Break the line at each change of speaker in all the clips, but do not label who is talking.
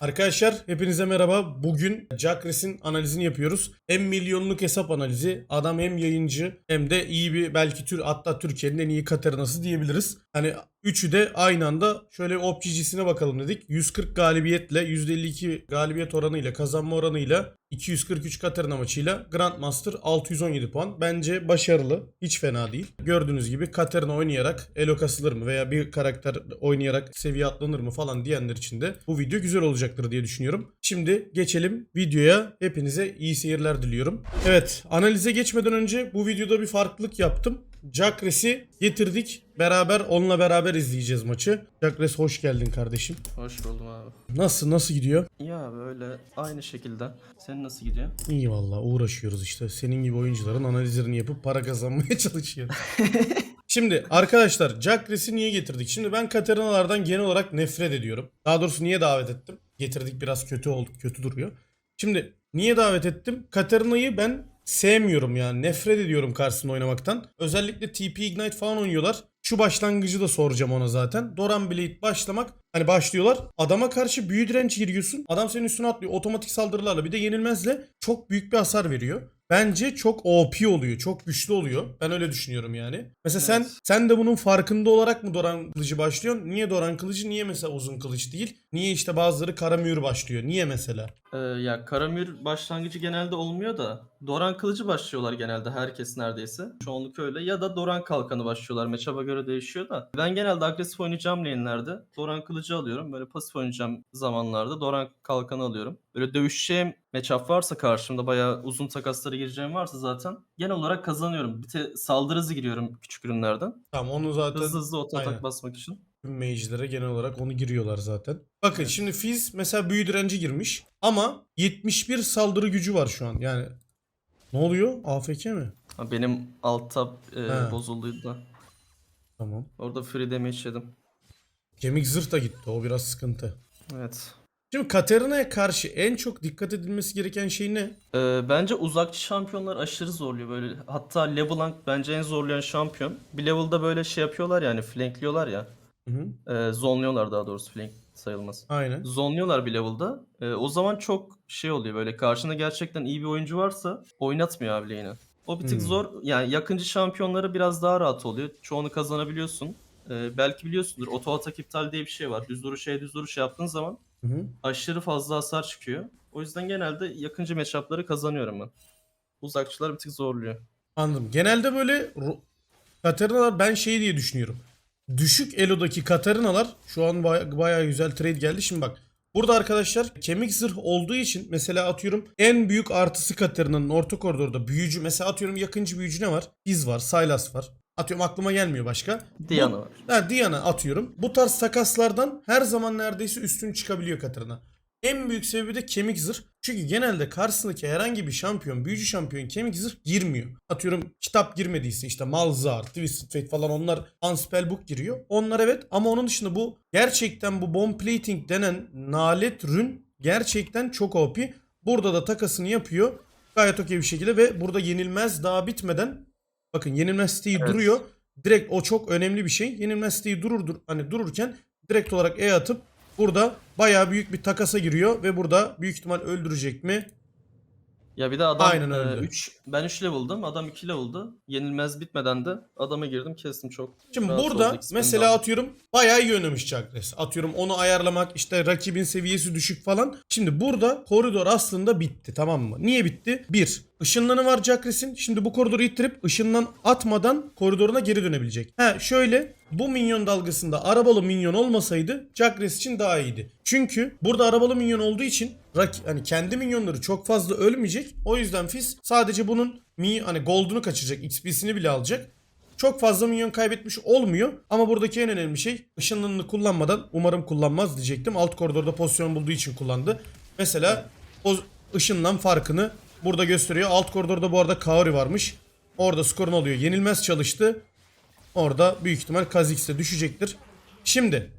Arkadaşlar hepinize merhaba. Bugün Jackress'in analizini yapıyoruz. Hem milyonluk hesap analizi. Adam hem yayıncı hem de iyi bir belki tür hatta Türkiye'nin en iyi Katarinası diyebiliriz. Hani üçü de aynı anda şöyle OPGC'sine bakalım dedik. 140 galibiyetle %52 galibiyet oranıyla kazanma oranıyla 243 Katarina maçıyla Grandmaster 617 puan. Bence başarılı. Hiç fena değil. Gördüğünüz gibi Katarina oynayarak elo kasılır mı veya bir karakter oynayarak seviye atlanır mı falan diyenler için de bu video güzel olacaktır diye düşünüyorum. Şimdi geçelim videoya. Hepinize iyi seyirler diliyorum. Evet analize geçmeden önce bu videoda bir farklılık yaptım. Jackress'i getirdik. Beraber onunla beraber izleyeceğiz maçı. Jackress hoş geldin kardeşim.
Hoş buldum abi.
Nasıl nasıl gidiyor?
Ya böyle aynı şekilde. Senin nasıl gidiyor?
İyi valla uğraşıyoruz işte. Senin gibi oyuncuların analizlerini yapıp para kazanmaya çalışıyoruz. Şimdi arkadaşlar Jackress'i niye getirdik? Şimdi ben Katarina'lardan genel olarak nefret ediyorum. Daha doğrusu niye davet ettim? Getirdik biraz kötü oldu, kötü duruyor. Şimdi niye davet ettim? Katarina'yı ben sevmiyorum yani. Nefret ediyorum karşısında oynamaktan. Özellikle TP Ignite falan oynuyorlar. Şu başlangıcı da soracağım ona zaten. Doran Blade başlamak. Hani başlıyorlar. Adama karşı büyü direnç giriyorsun. Adam senin üstüne atlıyor. Otomatik saldırılarla bir de yenilmezle çok büyük bir hasar veriyor. Bence çok OP oluyor. Çok güçlü oluyor. Ben öyle düşünüyorum yani. Mesela sen
Evet.
sen de bunun farkında olarak mı Doran Kılıcı başlıyorsun? Niye Doran Kılıcı? Niye mesela uzun kılıç değil? Niye işte bazıları kara mühür başlıyor? Niye mesela?
Ee, ya Karamür başlangıcı genelde olmuyor da Doran kılıcı başlıyorlar genelde herkes neredeyse. Çoğunluk öyle ya da Doran kalkanı başlıyorlar. Matchup'a göre değişiyor da. Ben genelde agresif oynayacağım lane'lerde Doran kılıcı alıyorum. Böyle pasif oynayacağım zamanlarda Doran kalkanı alıyorum. Böyle dövüşeceğim matchup varsa karşımda bayağı uzun takaslara gireceğim varsa zaten genel olarak kazanıyorum. Bir de saldırı hızı giriyorum küçük ürünlerden.
Tamam onu zaten
Hızlı hızlı oto atak basmak için.
tüm mage'lere genel olarak onu giriyorlar zaten. Bakın şimdi Fizz mesela büyü direnci girmiş ama 71 saldırı gücü var şu an. Yani ne oluyor? AFK mi?
Benim alt tab e,
He.
bozulduydu da.
Tamam.
Orada free damage yedim.
Kemik zırh da gitti. O biraz sıkıntı.
Evet.
Şimdi Katarina'ya karşı en çok dikkat edilmesi gereken şey ne?
Ee, bence uzakçı şampiyonlar aşırı zorluyor böyle. Hatta LeBlanc bence en zorlayan şampiyon. Bir level'da böyle şey yapıyorlar yani flankliyorlar ya.
Hı hı.
E, zonluyorlar daha doğrusu flank sayılmaz.
Aynen.
Zonluyorlar bir level'da. E, o zaman çok şey oluyor böyle karşında gerçekten iyi bir oyuncu varsa oynatmıyor abi lane'i. O bir tık
Hmm.
zor. Yani yakıncı şampiyonları biraz daha rahat oluyor. Çoğunu kazanabiliyorsun. E, belki biliyorsundur oto atak iptal diye bir şey var. Düz duruş şey düz duruş yaptığın zaman
Hı hı.
aşırı fazla hasar çıkıyor. O yüzden genelde yakıncı matchup'ları kazanıyorum ben. Uzakçılar bir tık zorluyor.
Anladım. Genelde böyle ro- Katarinalar ben şey diye düşünüyorum. Düşük elodaki Katarinalar şu an baya- bayağı güzel trade geldi. Şimdi bak burada arkadaşlar kemik zırh olduğu için mesela atıyorum en büyük artısı Katarina'nın orta koridorda büyücü mesela atıyorum yakıncı büyücü ne var? Biz var, Sylas var. Atıyorum aklıma gelmiyor başka.
Diana var.
Ha, Diana atıyorum. Bu tarz takaslardan her zaman neredeyse üstün çıkabiliyor Katarina. En büyük sebebi de kemik zırh. Çünkü genelde karşısındaki herhangi bir şampiyon, büyücü şampiyon kemik zırh girmiyor. Atıyorum kitap girmediyse işte Malzar, Twisted Fate falan onlar Unspellbook giriyor. Onlar evet ama onun dışında bu gerçekten bu bomb plating denen nalet rün gerçekten çok OP. Burada da takasını yapıyor. Gayet okey bir şekilde ve burada yenilmez daha bitmeden bakın yenilmez siteyi
Evet.
duruyor. Direkt o çok önemli bir şey. Yenilmez siteyi durur dur hani dururken direkt olarak E atıp burada bayağı büyük bir takasa giriyor ve burada büyük ihtimal öldürecek mi?
Ya bir de adam
Aynen öyle.
3 ben 3 level'dım. Adam 2 level'dı. Yenilmez bitmeden de adama girdim kestim çok.
Şimdi
rahat
burada
oldu,
mesela
benden.
atıyorum bayağı iyi oynamış Jacques. Atıyorum onu ayarlamak işte rakibin seviyesi düşük falan. Şimdi burada koridor aslında bitti tamam mı? Niye bitti? Bir, ışınlanı var Jacques'in. Şimdi bu koridoru ittirip ışınlan atmadan koridoruna geri dönebilecek. Ha şöyle bu minyon dalgasında arabalı minyon olmasaydı Jacques için daha iyiydi. Çünkü burada arabalı minyon olduğu için hani kendi minyonları çok fazla ölmeyecek. O yüzden Fizz sadece bunun mi hani gold'unu kaçıracak, XP'sini bile alacak. Çok fazla minyon kaybetmiş olmuyor. Ama buradaki en önemli şey ışınlanını kullanmadan umarım kullanmaz diyecektim. Alt koridorda pozisyon bulduğu için kullandı. Mesela o ışınlan farkını burada gösteriyor. Alt koridorda bu arada Kaori varmış. Orada skorun oluyor. Yenilmez çalıştı. Orada büyük ihtimal Kha'Zix de düşecektir. Şimdi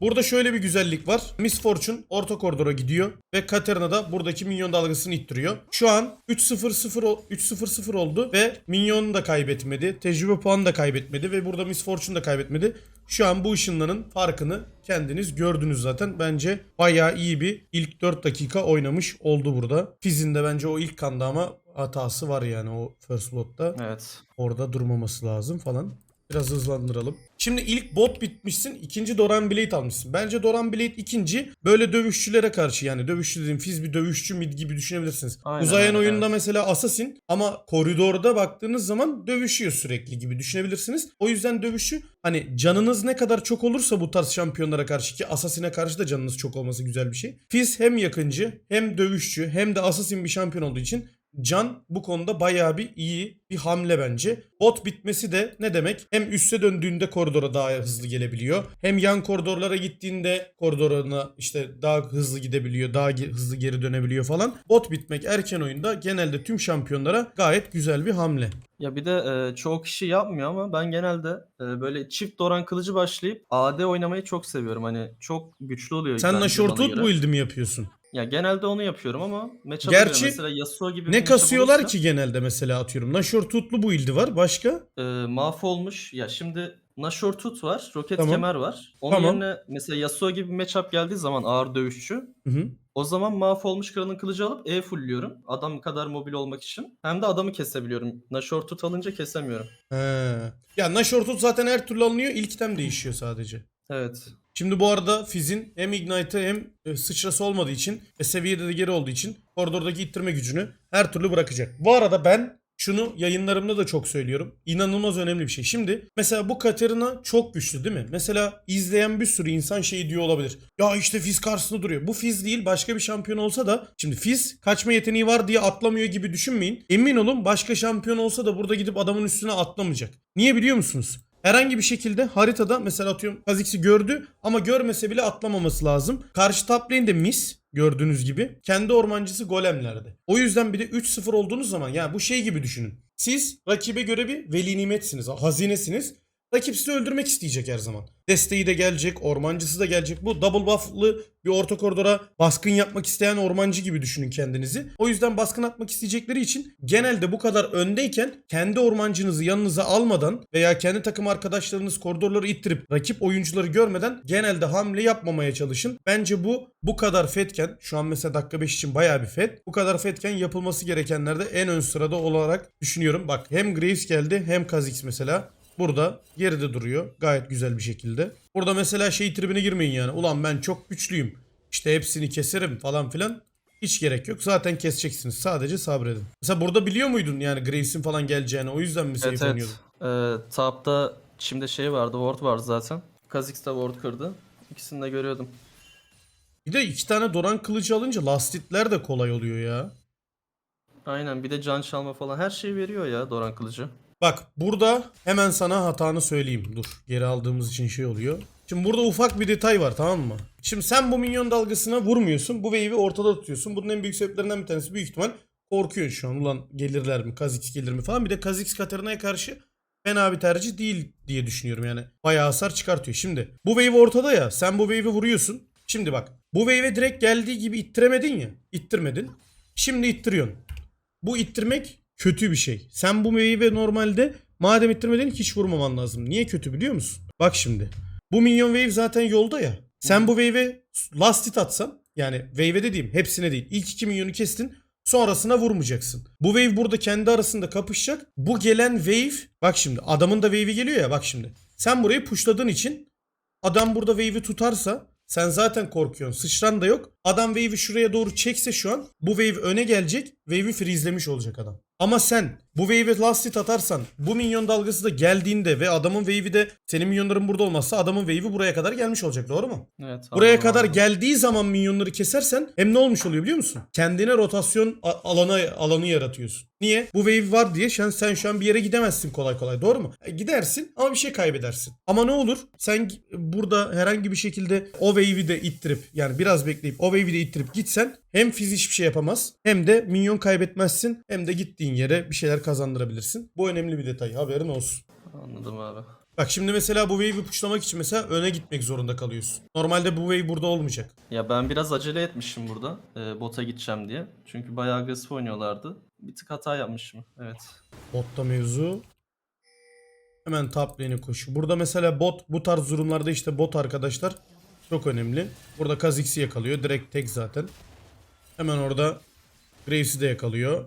Burada şöyle bir güzellik var. Miss Fortune orta koridora gidiyor ve Katarina da buradaki minyon dalgasını ittiriyor. Şu an 3-0-0 o- 3-0-0 oldu ve minyon da kaybetmedi. Tecrübe puanı da kaybetmedi ve burada Miss Fortune da kaybetmedi. Şu an bu ışınların farkını kendiniz gördünüz zaten. Bence bayağı iyi bir ilk 4 dakika oynamış oldu burada. Fizz'in de bence o ilk kanda ama hatası var yani o First Blood'da.
Evet.
Orada durmaması lazım falan. Biraz hızlandıralım. Şimdi ilk bot bitmişsin. ikinci Doran Blade almışsın. Bence Doran Blade ikinci böyle dövüşçülere karşı yani dövüşçü dediğim fiz bir dövüşçü mid gibi düşünebilirsiniz.
Aynen,
Uzayan
aynen,
oyunda
evet.
mesela Assassin ama koridorda baktığınız zaman dövüşüyor sürekli gibi düşünebilirsiniz. O yüzden dövüşü hani canınız ne kadar çok olursa bu tarz şampiyonlara karşı ki Assassin'e karşı da canınız çok olması güzel bir şey. Fizz hem yakıncı hem dövüşçü hem de Assassin bir şampiyon olduğu için Can bu konuda bayağı bir iyi bir hamle bence. Bot bitmesi de ne demek? Hem üste döndüğünde koridora daha hızlı gelebiliyor. Hem yan koridorlara gittiğinde koridoruna işte daha hızlı gidebiliyor. Daha hızlı geri dönebiliyor falan. Bot bitmek erken oyunda genelde tüm şampiyonlara gayet güzel bir hamle.
Ya bir de e, çoğu kişi yapmıyor ama ben genelde e, böyle çift Doran kılıcı başlayıp AD oynamayı çok seviyorum. Hani çok güçlü oluyor.
Sen Nashortwood build'i mi yapıyorsun?
Ya genelde onu yapıyorum ama matchup'a
Gerçi
mesela Yasuo gibi
Ne kasıyorlar
olursa,
ki genelde mesela atıyorum. Nashortwood'lu build'i var. Başka?
E, mahvolmuş. Ya şimdi Nashor Tut var, Roket
Tamam.
Kemer var. Onun
Tamam.
yerine mesela Yasuo gibi bir matchup geldiği zaman ağır dövüşçü.
Hı hı.
O zaman mahvolmuş kralın kılıcı alıp E fullliyorum. Adam kadar mobil olmak için. Hem de adamı kesebiliyorum. Nashor Tut alınca kesemiyorum.
He. Ya Nashortwood zaten her türlü alınıyor. İlk item değişiyor sadece.
Evet.
Şimdi bu arada Fizz'in hem Ignite'ı hem e, sıçrası olmadığı için ve seviyede de geri olduğu için koridordaki ittirme gücünü her türlü bırakacak. Bu arada ben şunu yayınlarımda da çok söylüyorum. İnanılmaz önemli bir şey. Şimdi mesela bu Katarina çok güçlü değil mi? Mesela izleyen bir sürü insan şey diyor olabilir. Ya işte Fizz karşısında duruyor. Bu Fizz değil başka bir şampiyon olsa da şimdi Fizz kaçma yeteneği var diye atlamıyor gibi düşünmeyin. Emin olun başka şampiyon olsa da burada gidip adamın üstüne atlamayacak. Niye biliyor musunuz? Herhangi bir şekilde haritada mesela atıyorum Kha'Zix'i gördü ama görmese bile atlamaması lazım. Karşı top lane'de Miss gördüğünüz gibi kendi ormancısı golemlerde. O yüzden bir de 3-0 olduğunuz zaman ya bu şey gibi düşünün. Siz rakibe göre bir veli nimetsiniz, hazinesiniz. Rakip sizi öldürmek isteyecek her zaman. Desteği de gelecek, ormancısı da gelecek. Bu double buff'lı bir orta koridora baskın yapmak isteyen ormancı gibi düşünün kendinizi. O yüzden baskın atmak isteyecekleri için genelde bu kadar öndeyken kendi ormancınızı yanınıza almadan veya kendi takım arkadaşlarınız koridorları ittirip rakip oyuncuları görmeden genelde hamle yapmamaya çalışın. Bence bu bu kadar fetken şu an mesela dakika 5 için bayağı bir fet. Bu kadar fetken yapılması gerekenlerde en ön sırada olarak düşünüyorum. Bak hem Graves geldi hem Kha'Zix mesela. Burada geride duruyor gayet güzel bir şekilde. Burada mesela şey tribine girmeyin yani. Ulan ben çok güçlüyüm. İşte hepsini keserim falan filan. Hiç gerek yok. Zaten keseceksiniz. Sadece sabredin. Mesela burada biliyor muydun yani Graves'in falan geleceğini? O yüzden mi safe
Evet evet.
oynuyordun?
Ee, tapta şimdi şey vardı, ward vardı zaten. Kha'Zix de ward kırdı. İkisini de görüyordum.
Bir de iki tane Doran kılıcı alınca last hitler de kolay oluyor ya.
Aynen bir de can çalma falan her şeyi veriyor ya Doran kılıcı.
Bak burada hemen sana hatanı söyleyeyim. Dur geri aldığımız için şey oluyor. Şimdi burada ufak bir detay var tamam mı? Şimdi sen bu minyon dalgasına vurmuyorsun. Bu wave'i ortada tutuyorsun. Bunun en büyük sebeplerinden bir tanesi büyük ihtimal korkuyorsun şu an. Ulan gelirler mi? Kha'Zix gelir mi falan. Bir de Kha'Zix Katarina'ya karşı fena bir tercih değil diye düşünüyorum yani. Bayağı hasar çıkartıyor. Şimdi bu wave ortada ya. Sen bu wave'i vuruyorsun. Şimdi bak. Bu wave'e direkt geldiği gibi ittiremedin ya. İttirmedin. Şimdi ittiriyorsun. Bu ittirmek kötü bir şey. Sen bu wave'e normalde madem ittirmedin hiç vurmaman lazım. Niye kötü biliyor musun? Bak şimdi. Bu minyon wave zaten yolda ya. Sen bu wave'e last hit atsan yani wave'e dediğim hepsine değil. İlk iki minyonu kestin. Sonrasına vurmayacaksın. Bu wave burada kendi arasında kapışacak. Bu gelen wave bak şimdi adamın da wave'i geliyor ya bak şimdi. Sen burayı pushladığın için adam burada wave'i tutarsa sen zaten korkuyorsun. Sıçran da yok. Adam wave'i şuraya doğru çekse şu an bu wave öne gelecek. Wave'i freezelemiş olacak adam. Ama sen bu wave'e last hit atarsan bu minyon dalgası da geldiğinde ve adamın wave'i de senin minyonların burada olmazsa adamın wave'i buraya kadar gelmiş olacak doğru mu?
Evet.
Buraya
anladım,
kadar
anladım.
geldiği zaman minyonları kesersen hem ne olmuş oluyor biliyor musun? Kendine rotasyon alanı alanı yaratıyorsun. Niye? Bu wave var diye sen, sen şu an bir yere gidemezsin kolay kolay doğru mu? E, gidersin ama bir şey kaybedersin. Ama ne olur? Sen burada herhangi bir şekilde o wave'i de ittirip yani biraz bekleyip o wave'i de ittirip gitsen hem fiz hiçbir şey yapamaz hem de minyon kaybetmezsin hem de gittiğin yere bir şeyler kazandırabilirsin. Bu önemli bir detay haberin olsun.
Anladım abi.
Bak şimdi mesela bu wave'i puşlamak için mesela öne gitmek zorunda kalıyorsun. Normalde bu wave burada olmayacak.
Ya ben biraz acele etmişim burada e, bota gideceğim diye. Çünkü bayağı agresif oynuyorlardı. Bir tık hata yapmışım. Evet.
Botta mevzu. Hemen top lane'e koşu. Burada mesela bot bu tarz durumlarda işte bot arkadaşlar çok önemli. Burada Kha'Zix'i yakalıyor. Direkt tek zaten. Hemen orada Graves'i de yakalıyor.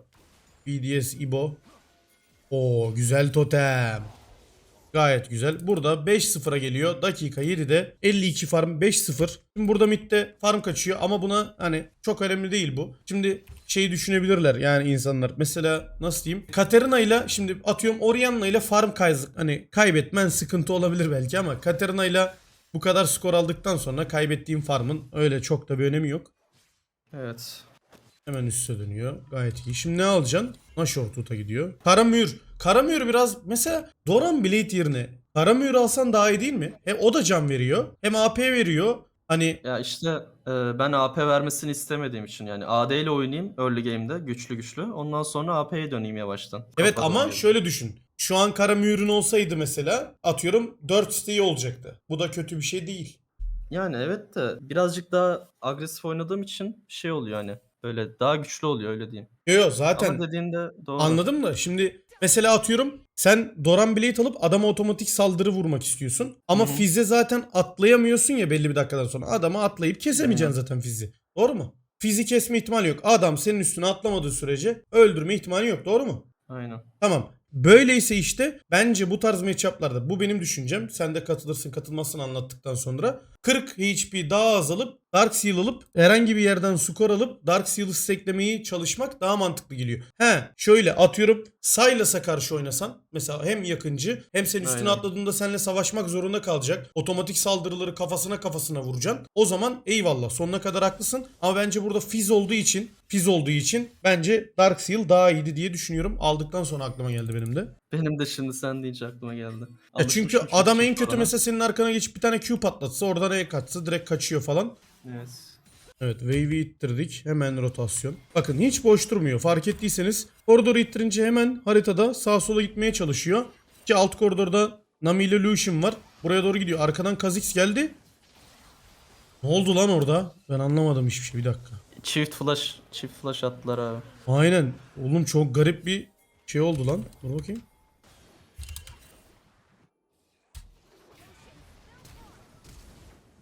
BDS Ibo. Oo güzel totem. Gayet güzel. Burada 5-0'a geliyor. Dakika 7'de 52 farm 5-0. Şimdi burada midde farm kaçıyor ama buna hani çok önemli değil bu. Şimdi şeyi düşünebilirler yani insanlar. Mesela nasıl diyeyim? Katerina ile şimdi atıyorum Orianna ile farm kayz hani kaybetmen sıkıntı olabilir belki ama Katerina ile bu kadar skor aldıktan sonra kaybettiğim farmın öyle çok da bir önemi yok.
Evet.
Hemen üste dönüyor. Gayet iyi. Şimdi ne alacaksın? Nashortut'a gidiyor. Karamür. Karamür biraz mesela Doran Blade yerine Karamür alsan daha iyi değil mi? Hem o da can veriyor. Hem AP veriyor. Hani
Ya işte e, ben AP vermesini istemediğim için yani AD ile oynayayım early game'de güçlü güçlü. Ondan sonra AP'ye döneyim yavaştan.
evet
Kafadan
ama
girdim.
şöyle düşün. Şu an Karamür'ün olsaydı mesela atıyorum 4 isteği olacaktı. Bu da kötü bir şey değil.
Yani evet de birazcık daha agresif oynadığım için şey oluyor hani böyle daha güçlü oluyor öyle diyeyim.
Yo yo zaten
Ama dediğinde doğru.
Anladım da şimdi mesela atıyorum sen Doran Blade alıp adama otomatik saldırı vurmak istiyorsun. Ama
Hı hı.
Fizz'e zaten atlayamıyorsun ya belli bir dakikadan sonra. Adama atlayıp kesemeyeceksin zaten Fizz'i. Doğru mu? Fizz'i kesme ihtimali yok. Adam senin üstüne atlamadığı sürece öldürme ihtimali yok. Doğru mu?
Aynen.
Tamam. Böyleyse işte bence bu tarz matchup'larda bu benim düşüncem. Sen de katılırsın katılmazsın anlattıktan sonra. 40 HP daha az alıp Dark Seal alıp herhangi bir yerden skor alıp Dark Seal'ı steklemeyi çalışmak daha mantıklı geliyor. He şöyle atıyorum Sylas'a karşı oynasan mesela hem yakıncı hem senin üstüne
Aynen.
atladığında seninle savaşmak zorunda kalacak. Otomatik saldırıları kafasına kafasına vuracaksın. O zaman eyvallah sonuna kadar haklısın. Ama bence burada Fizz olduğu için Fizz olduğu için bence Dark Seal daha iyiydi diye düşünüyorum. Aldıktan sonra aklıma geldi benim de.
Benim de şimdi sen deyince aklıma geldi.
Ya çünkü adam en kötü
bana.
mesela senin arkana geçip bir tane Q patlatsa oradan E katsa direkt kaçıyor falan.
Evet.
Evet wave'i ittirdik. Hemen rotasyon. Bakın hiç boş durmuyor. Fark ettiyseniz koridoru ittirince hemen haritada sağa sola gitmeye çalışıyor. Ki alt koridorda Nami ile Lucian var. Buraya doğru gidiyor. Arkadan Kha'Zix geldi. Ne oldu lan orada? Ben anlamadım hiçbir şey. Bir dakika.
Çift flash, çift flash attılar abi.
Aynen. Oğlum çok garip bir şey oldu lan. Dur bakayım.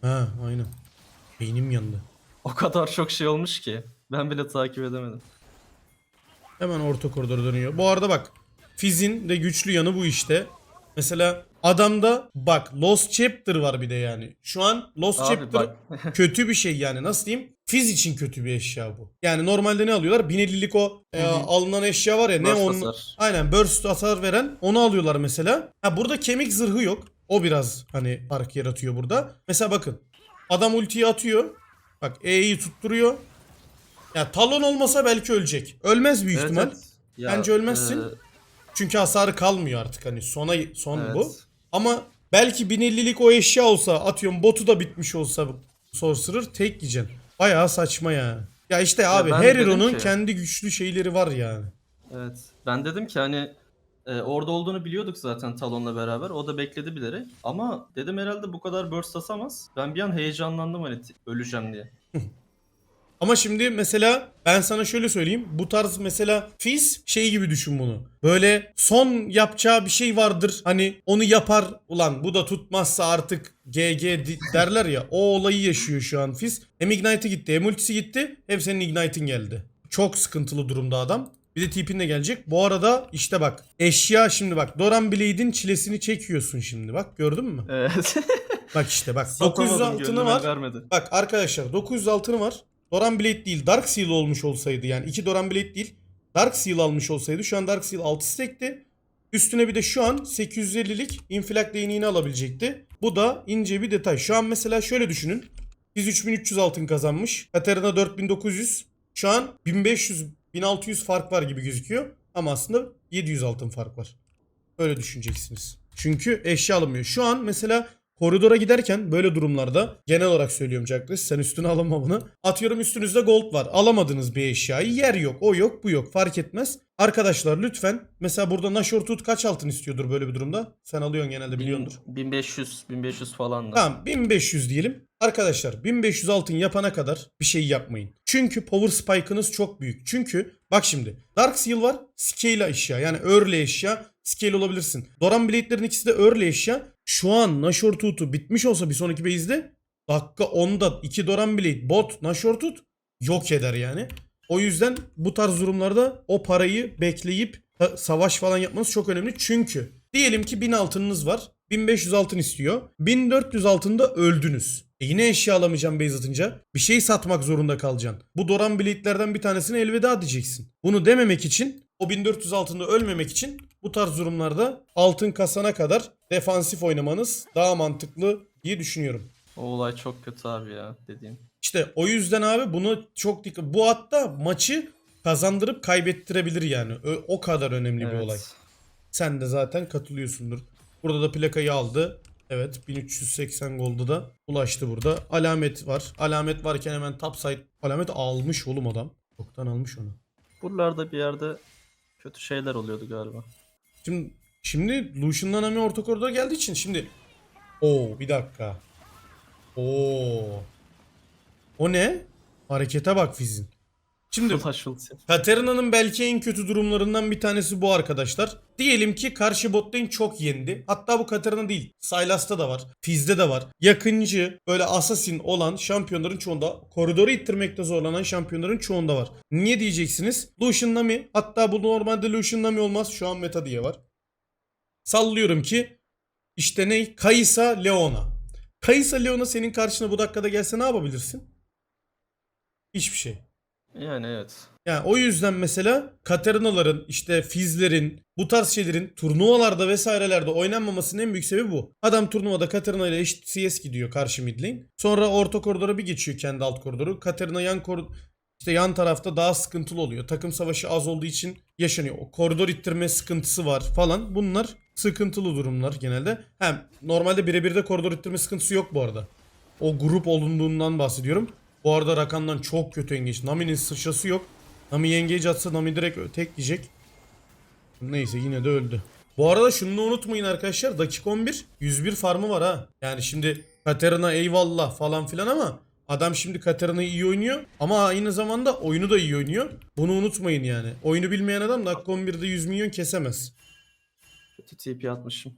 Ha aynen. Beynim yandı.
O kadar çok şey olmuş ki. Ben bile takip edemedim.
Hemen orta koridora dönüyor. Bu arada bak. Fizz'in de güçlü yanı bu işte. Mesela adamda bak Lost Chapter var bir de yani. Şu an Lost
Abi
Chapter
bak.
kötü bir şey yani. Nasıl diyeyim? Fizz için kötü bir eşya bu. Yani normalde ne alıyorlar? 1050'lik o e, alınan eşya var ya. Ne
Burst
onun
hasar.
Aynen burst hasar veren onu alıyorlar mesela. Ha burada kemik zırhı yok. O biraz hani fark yaratıyor burada. Mesela bakın. Adam ultiyi atıyor. Bak E'yi tutturuyor. Ya talon olmasa belki ölecek. Ölmez büyük
Evet,
ihtimal.
evet. Ya,
Bence ölmezsin.
e,
Çünkü hasarı kalmıyor artık hani sona son
evet.
bu. Ama belki 1050'lik o eşya olsa atıyorum botu da bitmiş olsa Sorcerer tek yiyeceksin. Bayağı saçma ya. Ya işte abi
ben
her hero'nun
ki-
kendi güçlü şeyleri var yani.
Evet. Ben dedim ki hani e, orada olduğunu biliyorduk zaten Talon'la beraber. O da bekledi bilerek. Ama dedim herhalde bu kadar burst atamaz. Ben bir an heyecanlandım hani t- öleceğim diye.
Ama şimdi mesela ben sana şöyle söyleyeyim. Bu tarz mesela Fizz şey gibi düşün bunu. Böyle son yapacağı bir şey vardır. Hani onu yapar. Ulan bu da tutmazsa artık GG di- derler ya. O olayı yaşıyor şu an Fizz. Hem Ignite'ı gitti hem ultisi gitti. Hem senin Ignite'ın geldi. Çok sıkıntılı durumda adam. Bir de tipin de gelecek. Bu arada işte bak eşya şimdi bak Doran Blade'in çilesini çekiyorsun şimdi bak gördün mü?
Evet.
Bak işte bak 900
Satamadım,
altını var.
Vermedi.
Bak arkadaşlar 900 altını var. Doran Blade değil Dark Seal olmuş olsaydı yani iki Doran Blade değil Dark Seal almış olsaydı şu an Dark Seal 6 stack'ti. Üstüne bir de şu an 850'lik infilak değneğini alabilecekti. Bu da ince bir detay. Şu an mesela şöyle düşünün. Biz 3300 altın kazanmış. Katarina 4900. Şu an 1500 1600 fark var gibi gözüküyor. Ama aslında 700 altın fark var. Öyle düşüneceksiniz. Çünkü eşya alınmıyor. Şu an mesela koridora giderken böyle durumlarda genel olarak söylüyorum Jackres sen üstüne alınma bunu. Atıyorum üstünüzde gold var. Alamadığınız bir eşyayı yer yok. O yok bu yok fark etmez. Arkadaşlar lütfen mesela burada Nashor Tut kaç altın istiyordur böyle bir durumda? Sen alıyorsun genelde biliyordur.
1500 1500 falan da.
Tamam 1500 diyelim. Arkadaşlar 1500 altın yapana kadar bir şey yapmayın. Çünkü power spike'ınız çok büyük. Çünkü bak şimdi Dark Seal var scale eşya yani early eşya scale olabilirsin. Doran Blade'lerin ikisi de early eşya. Şu an Nashor Tut'u bitmiş olsa bir sonraki base'de dakika 10'da 2 Doran Blade bot Nashor Tut yok eder yani. O yüzden bu tarz durumlarda o parayı bekleyip ta- savaş falan yapmanız çok önemli. Çünkü diyelim ki 1000 altınınız var. 1500 altın istiyor. 1400 altında öldünüz. E yine eşya alamayacağım base atınca. Bir şey satmak zorunda kalacaksın. Bu Doran Blade'lerden bir tanesine elveda diyeceksin. Bunu dememek için o 1400 altında ölmemek için bu tarz durumlarda altın kasana kadar defansif oynamanız daha mantıklı diye düşünüyorum.
O olay çok kötü abi ya dediğim.
İşte o yüzden abi bunu çok dikkat. Bu hatta maçı kazandırıp kaybettirebilir yani. O kadar önemli bir
Evet.
olay. Sen de zaten katılıyorsundur. Burada da plakayı aldı. Evet 1380 golda da ulaştı burada. Alamet var. Alamet varken hemen topside alamet almış oğlum adam. Çoktan almış onu.
Buralarda bir yerde kötü şeyler oluyordu galiba.
Şimdi şimdi Lucian'la Nami orta koridora geldiği için şimdi Oo bir dakika. Oo. O ne? Harekete bak Fizz'in. Şimdi. Katerina'nın belki en kötü durumlarından bir tanesi bu arkadaşlar. Diyelim ki karşı bot lane çok yendi. Hatta bu Katerina değil. Sylas'ta da var. Fizz'de de var. Yakıncı, böyle assassin olan şampiyonların çoğunda, koridoru ittirmekte zorlanan şampiyonların çoğunda var. Niye diyeceksiniz? Lucian Nami. Hatta bu normalde Lucian Nami olmaz. Şu an meta diye var. Sallıyorum ki işte ne? Kaysa Leona. Kaysa Leona senin karşına bu dakikada gelse ne yapabilirsin? Hiçbir şey.
Yani evet.
Yani o yüzden mesela Katarina'ların işte Fizz'lerin bu tarz şeylerin turnuvalarda vesairelerde oynanmamasının en büyük sebebi bu. Adam turnuvada Katarina ile eşit CS gidiyor karşı mid lane. Sonra orta koridora bir geçiyor kendi alt koridoru. Katarina yan kor işte yan tarafta daha sıkıntılı oluyor. Takım savaşı az olduğu için yaşanıyor. O koridor ittirme sıkıntısı var falan. Bunlar sıkıntılı durumlar genelde. Hem normalde birebir de koridor ittirme sıkıntısı yok bu arada. O grup olunduğundan bahsediyorum. Bu arada Rakan'dan çok kötü engeç. Nami'nin sıçrası yok. Nami engage atsa Nami direkt tek yiyecek. Neyse yine de öldü. Bu arada şunu da unutmayın arkadaşlar. Dakika 11. 101 farmı var ha. Yani şimdi Katerina eyvallah falan filan ama adam şimdi Katerina'yı iyi oynuyor. Ama aynı zamanda oyunu da iyi oynuyor. Bunu unutmayın yani. Oyunu bilmeyen adam dakika 11'de 100 milyon kesemez.
Kötü TP atmışım.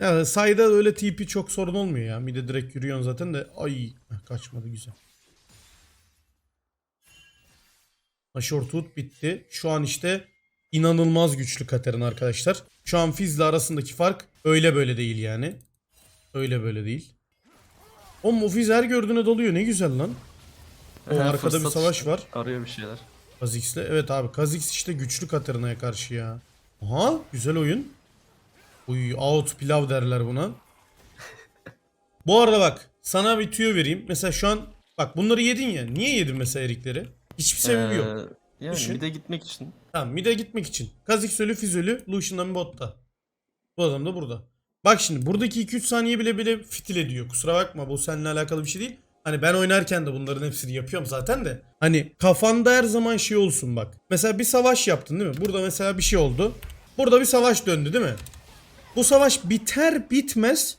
Yani sayda öyle TP çok sorun olmuyor ya. Bir de direkt yürüyorsun zaten de. Ay kaçmadı güzel. Shortwood bitti. Şu an işte inanılmaz güçlü Katerina arkadaşlar. Şu an Fizz'le arasındaki fark öyle böyle değil yani. Öyle böyle değil. O Fizz her gördüğüne dalıyor. Ne güzel lan. O arkada bir savaş var.
Arıyor bir şeyler.
Kha'Zix'le. Evet abi Kha'Zix işte güçlü Katarina'ya karşı ya. Aha güzel oyun. Uy out pilav derler buna. Bu arada bak sana bir tüyo vereyim. Mesela şu an bak bunları yedin ya. Niye yedin mesela erikleri? Hiçbir sebebi yok.
Ee, Yani
Düşün.
bir de gitmek için.
Tamam mid'e gitmek için. Kha'Zix ölü Fizz ölü. Lucian'dan botta. Bu adam da burada. Bak şimdi buradaki 2-3 saniye bile bile fitil ediyor. Kusura bakma bu seninle alakalı bir şey değil. Hani ben oynarken de bunların hepsini yapıyorum zaten de. Hani kafanda her zaman şey olsun bak. Mesela bir savaş yaptın değil mi? Burada mesela bir şey oldu. Burada bir savaş döndü değil mi? Bu savaş biter bitmez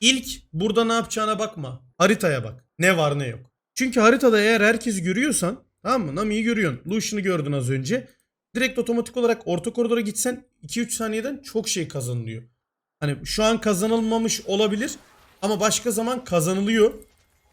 ilk burada ne yapacağına bakma. Haritaya bak. Ne var ne yok. Çünkü haritada eğer herkesi görüyorsan tamam mı? Nami'yi görüyorsun. Lucian'ı gördün az önce. Direkt otomatik olarak orta koridora gitsen 2-3 saniyeden çok şey kazanılıyor. Hani şu an kazanılmamış olabilir ama başka zaman kazanılıyor.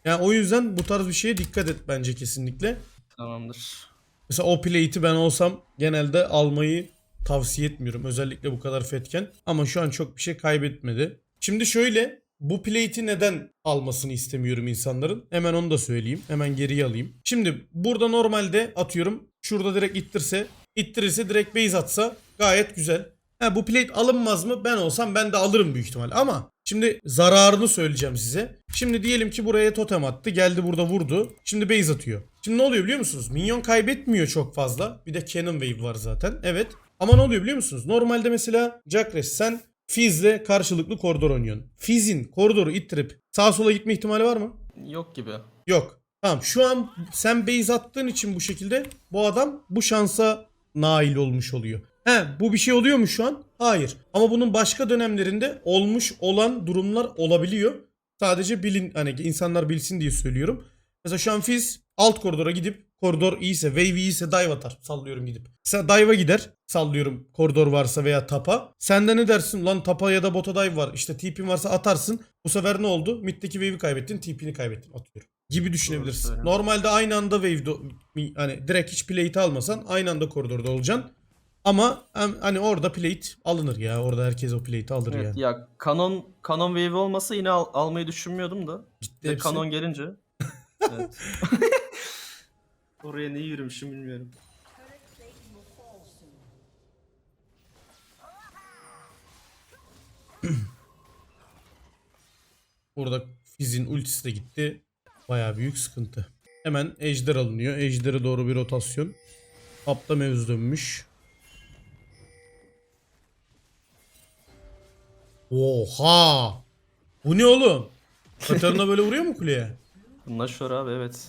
Yani o yüzden bu tarz bir şeye dikkat et bence kesinlikle.
Tamamdır.
Mesela o plate'i ben olsam genelde almayı tavsiye etmiyorum. Özellikle bu kadar fetken. Ama şu an çok bir şey kaybetmedi. Şimdi şöyle bu plate'i neden almasını istemiyorum insanların? Hemen onu da söyleyeyim. Hemen geriye alayım. Şimdi burada normalde atıyorum şurada direkt ittirse ittirirse direkt base atsa gayet güzel. Ha, bu plate alınmaz mı? Ben olsam ben de alırım büyük ihtimal. Ama şimdi zararını söyleyeceğim size. Şimdi diyelim ki buraya totem attı. Geldi burada vurdu. Şimdi base atıyor. Şimdi ne oluyor biliyor musunuz? Minyon kaybetmiyor çok fazla. Bir de Cannon Wave var zaten. Evet. Ama ne oluyor biliyor musunuz? Normalde mesela Jacques sen Fizz'le karşılıklı koridor oynuyorsun. Fizz'in koridoru ittirip sağa sola gitme ihtimali var mı?
Yok gibi.
Yok. Tamam şu an sen base attığın için bu şekilde bu adam bu şansa nail olmuş oluyor. He bu bir şey oluyor mu şu an? Hayır. Ama bunun başka dönemlerinde olmuş olan durumlar olabiliyor. Sadece bilin hani insanlar bilsin diye söylüyorum. Mesela şu an Fizz alt koridora gidip koridor iyiyse, wave iyiyse dive atar. Sallıyorum gidip. Mesela dive'a gider. Sallıyorum koridor varsa veya tapa. Sen de ne dersin? Lan tapa ya da bota dive var. İşte TP'in varsa atarsın. Bu sefer ne oldu? Mid'deki wave'i kaybettin. TP'ni kaybettin. Atıyorum. Gibi düşünebilirsin.
söylüyorsun.
Normalde aynı anda wave'de hani direkt hiç plate almasan aynı anda koridorda olacaksın. Ama hani orada plate alınır ya. Orada herkes o plate'i alır
Evet,
yani.
ya Canon Canon Wave olmasa yine al- almayı düşünmüyordum da. De
hepsi.
Canon gelince. evet. Oraya ne yürümüşüm bilmiyorum.
Burada Fizz'in ultisi de gitti. Baya büyük sıkıntı. Hemen Ejder alınıyor. Ejder'e doğru bir rotasyon. Tapta mevzu dönmüş. Oha! Bu ne oğlum? Katarina böyle vuruyor mu kuleye?
Bunlar şor abi evet.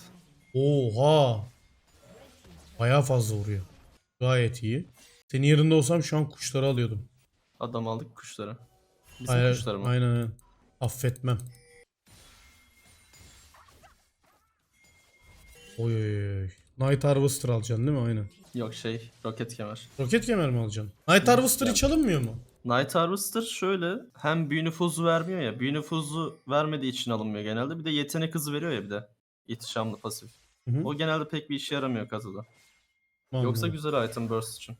Oha! Baya fazla vuruyor. Gayet iyi. Senin yerinde olsam şu an kuşları alıyordum.
Adam aldık kuşları. Bizim
Aynen,
kuşlar mı?
aynen aynen. Affetmem. Oy oy oy. Night Harvester alacaksın değil mi? Aynen.
Yok şey roket kemer.
Roket kemer mi alacaksın? Night Harvester hiç alınmıyor mu?
Night Harvester şöyle hem büyü nüfuzu vermiyor ya. Büyü nüfuzu vermediği için alınmıyor genelde. Bir de yetenek hızı veriyor ya bir de. İhtişamlı pasif.
Hı hı.
O genelde pek bir işe yaramıyor kazada.
Anladım.
Yoksa güzel item burst için.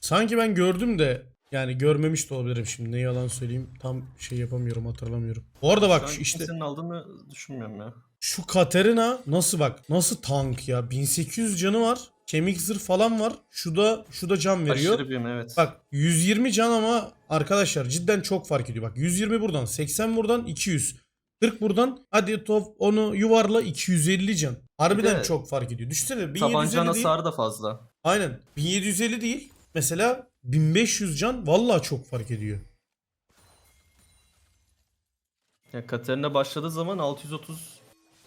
Sanki ben gördüm de yani görmemiş de olabilirim şimdi. Ne yalan söyleyeyim. Tam şey yapamıyorum hatırlamıyorum. Bu arada bak
Şu
işte
kimsenin aldığını düşünmüyorum ya.
şu Katerina nasıl bak nasıl tank ya 1800 canı var. Kemik zırh falan var. Şu da şu da can veriyor.
Aşırı evet.
Bak 120 can ama arkadaşlar cidden çok fark ediyor. Bak 120 buradan, 80 buradan, 200. 40 buradan. Hadi top onu yuvarla 250 can. Harbiden
de
çok fark ediyor. Düşünsene 1750
Tabanca
değil.
hasarı da fazla.
Aynen. 1750 değil. Mesela 1500 can vallahi çok fark ediyor.
Ya Katerina başladığı zaman 630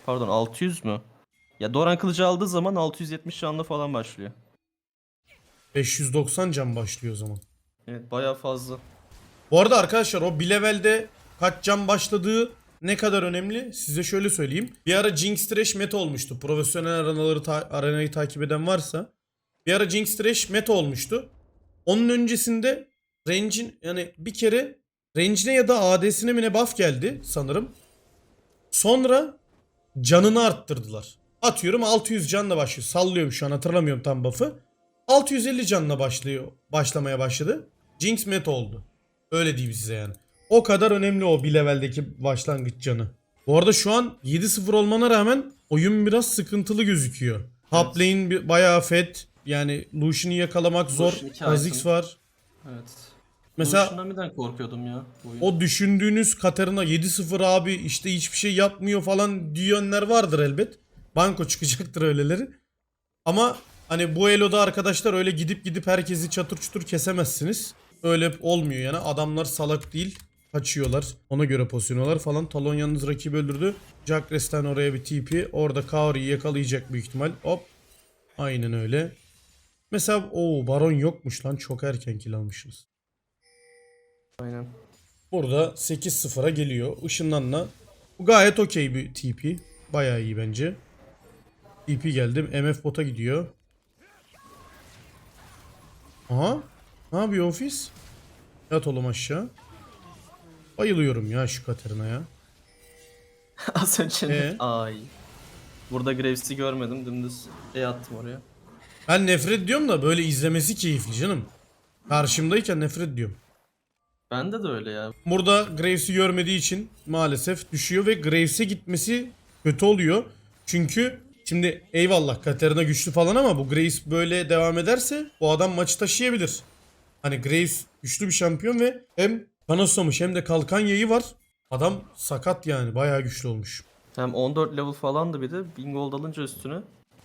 pardon 600 mü? Ya Doran kılıcı aldığı zaman 670 canlı falan başlıyor.
590 can başlıyor o zaman.
Evet bayağı fazla.
Bu arada arkadaşlar o bir levelde kaç can başladığı ne kadar önemli size şöyle söyleyeyim. Bir ara Jinx Trash meta olmuştu. Profesyonel arenaları ta- arenayı takip eden varsa. Bir ara Jinx Trash meta olmuştu. Onun öncesinde range'in yani bir kere range'ine ya da AD'sine mi ne buff geldi sanırım. Sonra canını arttırdılar. Atıyorum 600 canla başlıyor. Sallıyorum şu an hatırlamıyorum tam buff'ı. 650 canla başlıyor başlamaya başladı. Jinx meta oldu. Öyle diyeyim size yani. O kadar önemli o bir leveldeki başlangıç canı. Bu arada şu an 7-0 olmana rağmen oyun biraz sıkıntılı gözüküyor. Top lane bir- bayağı fed. Yani Lucian'ı yakalamak zor.
Lucian
Kha'Zix var.
Evet.
Mesela
Lucian'dan birden korkuyordum ya.
o düşündüğünüz Katarina 7-0 abi işte hiçbir şey yapmıyor falan diyenler vardır elbet. Banko çıkacaktır öyleleri. Ama hani bu eloda arkadaşlar öyle gidip gidip herkesi çatır çutur kesemezsiniz. Öyle olmuyor yani adamlar salak değil. Kaçıyorlar. Ona göre pozisyonlar falan. Talon yalnız rakibi öldürdü. Jackrest'ten oraya bir TP. Orada Kaori'yi yakalayacak büyük ihtimal. Hop. Aynen öyle. Mesela o Baron yokmuş lan. Çok erken kill almışız.
Aynen.
Burada 8-0'a geliyor. Işınlanla. Bu gayet okey bir TP. Bayağı iyi bence. TP geldim. MF bota gidiyor. Aha. Ne yapıyor ofis? Yat oğlum aşağı. Bayılıyorum ya şu Katarina'ya.
Az önce
Ee?
ay. Burada Graves'i görmedim. Dümdüz E attım oraya.
Ben nefret ediyorum da böyle izlemesi keyifli canım. Karşımdayken nefret ediyorum.
Bende de öyle ya.
Burada Graves'i görmediği için maalesef düşüyor ve Graves'e gitmesi kötü oluyor. Çünkü şimdi eyvallah Katarina güçlü falan ama bu Graves böyle devam ederse bu adam maçı taşıyabilir. Hani Graves güçlü bir şampiyon ve hem Panasomuş hem de kalkan yayı var. Adam sakat yani bayağı güçlü olmuş.
Hem 14 level falandı bir de. 1000 gold alınca üstüne.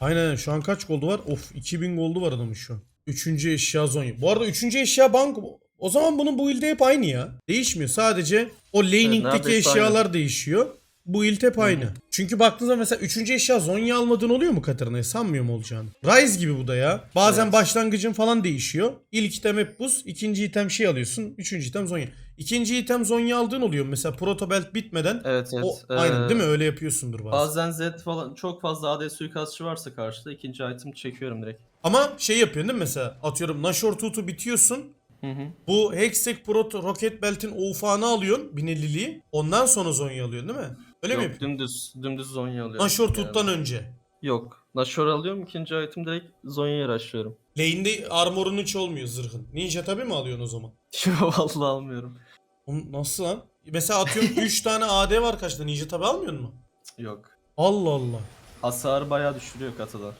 Aynen şu an kaç goldu var? Of 2000 goldu var adamın şu an. Üçüncü eşya Zonya. Bu arada üçüncü eşya banko O zaman bunun build'i hep aynı ya. Değişmiyor. Sadece o laning'deki
neredeyse
eşyalar değişiyor. Build hep aynı. Çünkü baktığınız zaman mesela 3. eşya Zonya almadığın oluyor mu Katarina'ya? Sanmıyorum olacağını. Rise gibi bu da ya. Bazen
Evet.
başlangıcın falan değişiyor. İlk item hep buz. ikinci item şey alıyorsun. Üçüncü item Zonya. İkinci item Zonya aldığın oluyor. Mesela Proto Belt bitmeden.
Evet evet.
O, aynen
Ee,
değil mi? Öyle yapıyorsundur bazen.
Bazen Z falan çok fazla AD suikastçı varsa karşıda ikinci item çekiyorum direkt.
Ama şey yapıyorsun değil mi mesela? Atıyorum Nashor Tutu bitiyorsun.
Hı hı.
Bu Hextech Proto Rocket Belt'in o ufağını alıyorsun. 1050'liği. Ondan sonra Zonya alıyorsun değil mi? Öyle mi
Yok
yapıyorsun?
dümdüz dümdüz Zonya alıyorum.
Nashor. Tut'tan önce.
Yok. Nashor alıyorum ikinci item direkt Zonya'ya rushlıyorum.
Lane'de armorun hiç olmuyor zırhın. Ninja tabi mi alıyorsun o zaman?
Vallahi almıyorum.
Oğlum nasıl lan? Mesela atıyorum 3 tane AD var kaçta? Ninja tabi almıyor mu?
Yok.
Allah Allah.
Hasarı bayağı düşürüyor katıda.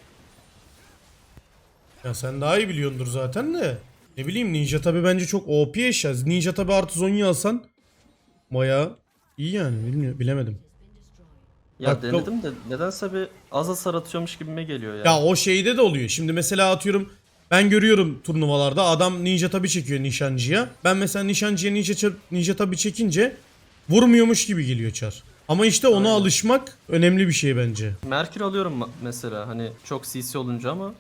Ya sen daha iyi biliyordur zaten de. Ne bileyim Ninja tabi bence çok OP eşya. Ninja tabi artı Zonya alsan bayağı iyi yani bilmiyorum bilemedim.
Ya
Bak,
denedim de nedense bir az hasar atıyormuş gibime geliyor ya.
Ya o şeyde de oluyor. Şimdi mesela atıyorum ben görüyorum turnuvalarda adam ninja tabi çekiyor nişancıya. Ben mesela nişancıya ninja, ninja tabi çekince vurmuyormuş gibi geliyor çar. Ama işte ona
Aynen.
alışmak önemli bir şey bence.
Merkür alıyorum mesela hani çok CC olunca ama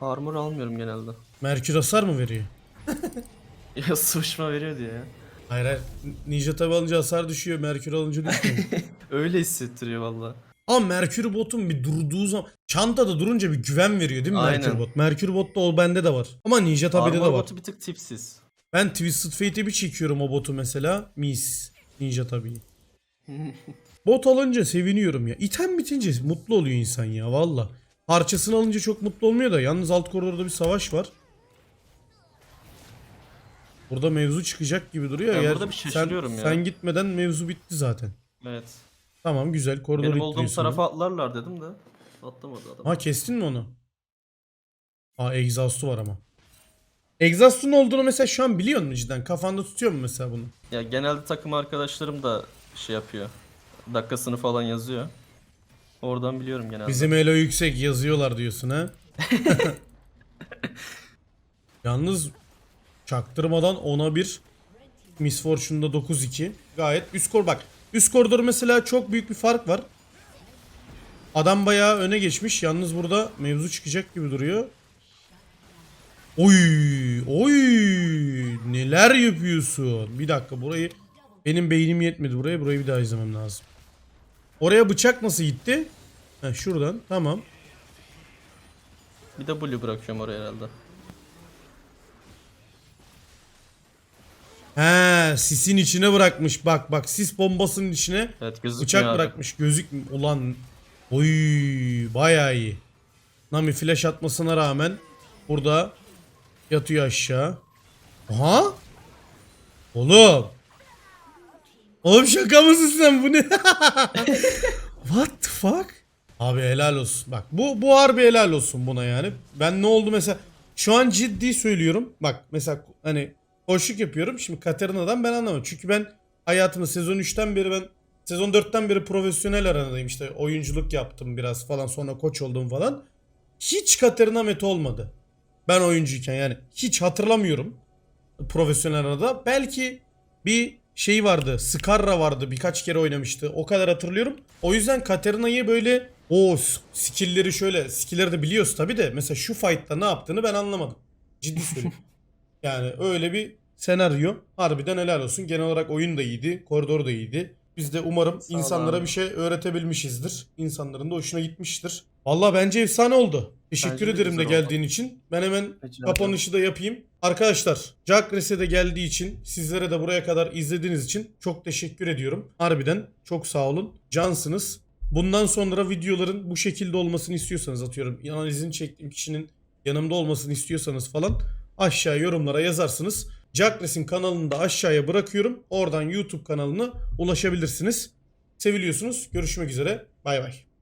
armor almıyorum genelde.
Merkür hasar mı veriyor?
Ya sıvışma veriyor diye ya.
Hayır hayır. Ninja tabi alınca hasar düşüyor. Merkür alınca düşmüyor.
Öyle hissettiriyor valla.
Ama Merkür botun bir durduğu zaman çantada durunca bir güven veriyor değil mi Merkür bot? Merkür botta o bende de var. Ama Ninja tabi'de de var.
botu bir tık tipsiz.
Ben Twisted Fate'e bir çekiyorum o botu mesela. Mis. Ninja tabii. Bot alınca seviniyorum ya. İtem bitince mutlu oluyor insan ya valla. Parçasını alınca çok mutlu olmuyor da. Yalnız alt koridorda bir savaş var. Burada mevzu çıkacak gibi duruyor.
Ben
Eğer
burada bir
sen,
şaşırıyorum ya.
Sen gitmeden mevzu bitti zaten.
Evet.
Tamam güzel koridor
Benim olduğum
ittiriyorsun.
tarafa atlarlar dedim de atlamadı adam.
Ha kestin mi onu? Aa exhaust'u var ama. Exhaust'un olduğunu mesela şu an biliyor musun cidden? Kafanda tutuyor mu mesela bunu?
Ya genelde takım arkadaşlarım da şey yapıyor. Dakikasını falan yazıyor. Oradan biliyorum genelde.
Bizim elo yüksek yazıyorlar diyorsun ha. Yalnız çaktırmadan ona bir Miss Fortune'da 9-2. Gayet üst kor bak. Üst koridor mesela çok büyük bir fark var. Adam bayağı öne geçmiş. Yalnız burada mevzu çıkacak gibi duruyor. Oy, oy, neler yapıyorsun? Bir dakika burayı benim beynim yetmedi buraya. Burayı bir daha izlemem lazım. Oraya bıçak nasıl gitti? Ha, şuradan tamam.
Bir de blue bırakıyorum oraya herhalde.
He, sisin içine bırakmış. Bak bak sis bombasının içine
Evet gözükmüyor
bıçak
abi.
bırakmış. Gözük ulan oy bayağı iyi. Nami flash atmasına rağmen burada yatıyor aşağı. Aha. Oğlum. Oğlum şaka mısın sen bu ne? What the fuck? Abi helal olsun. Bak bu bu harbi helal olsun buna yani. Ben ne oldu mesela şu an ciddi söylüyorum. Bak mesela hani koşuk yapıyorum. Şimdi Katarina'dan ben anlamadım. Çünkü ben hayatımda sezon 3'ten beri ben sezon 4'ten beri profesyonel aranadayım işte oyunculuk yaptım biraz falan sonra koç oldum falan. Hiç Katarina meta olmadı. Ben oyuncuyken yani hiç hatırlamıyorum profesyonel arada. Belki bir şey vardı. Skarra vardı. Birkaç kere oynamıştı. O kadar hatırlıyorum. O yüzden Katarina'yı böyle o skill'leri şöyle skill'leri de biliyoruz tabi de mesela şu fight'ta ne yaptığını ben anlamadım. Ciddi söylüyorum. yani öyle bir senaryo. Harbiden helal olsun. Genel olarak oyun da iyiydi. Koridor da iyiydi. Biz de umarım
Sağ
insanlara
abi.
bir şey öğretebilmişizdir. İnsanların da hoşuna gitmiştir. Vallahi bence efsane oldu. Teşekkür
Bence de
ederim de
güzel oldu.
geldiğin için. Ben hemen
ederim.
kapanışı da yapayım. Arkadaşlar Jackres'e de geldiği için sizlere de buraya kadar izlediğiniz için çok teşekkür ediyorum. Harbiden çok sağ olun. Cansınız. Bundan sonra videoların bu şekilde olmasını istiyorsanız atıyorum. Analizini çektiğim kişinin yanımda olmasını istiyorsanız falan aşağı yorumlara yazarsınız. Jackres'in kanalını da aşağıya bırakıyorum. Oradan YouTube kanalına ulaşabilirsiniz. Seviliyorsunuz. Görüşmek üzere. Bay bay.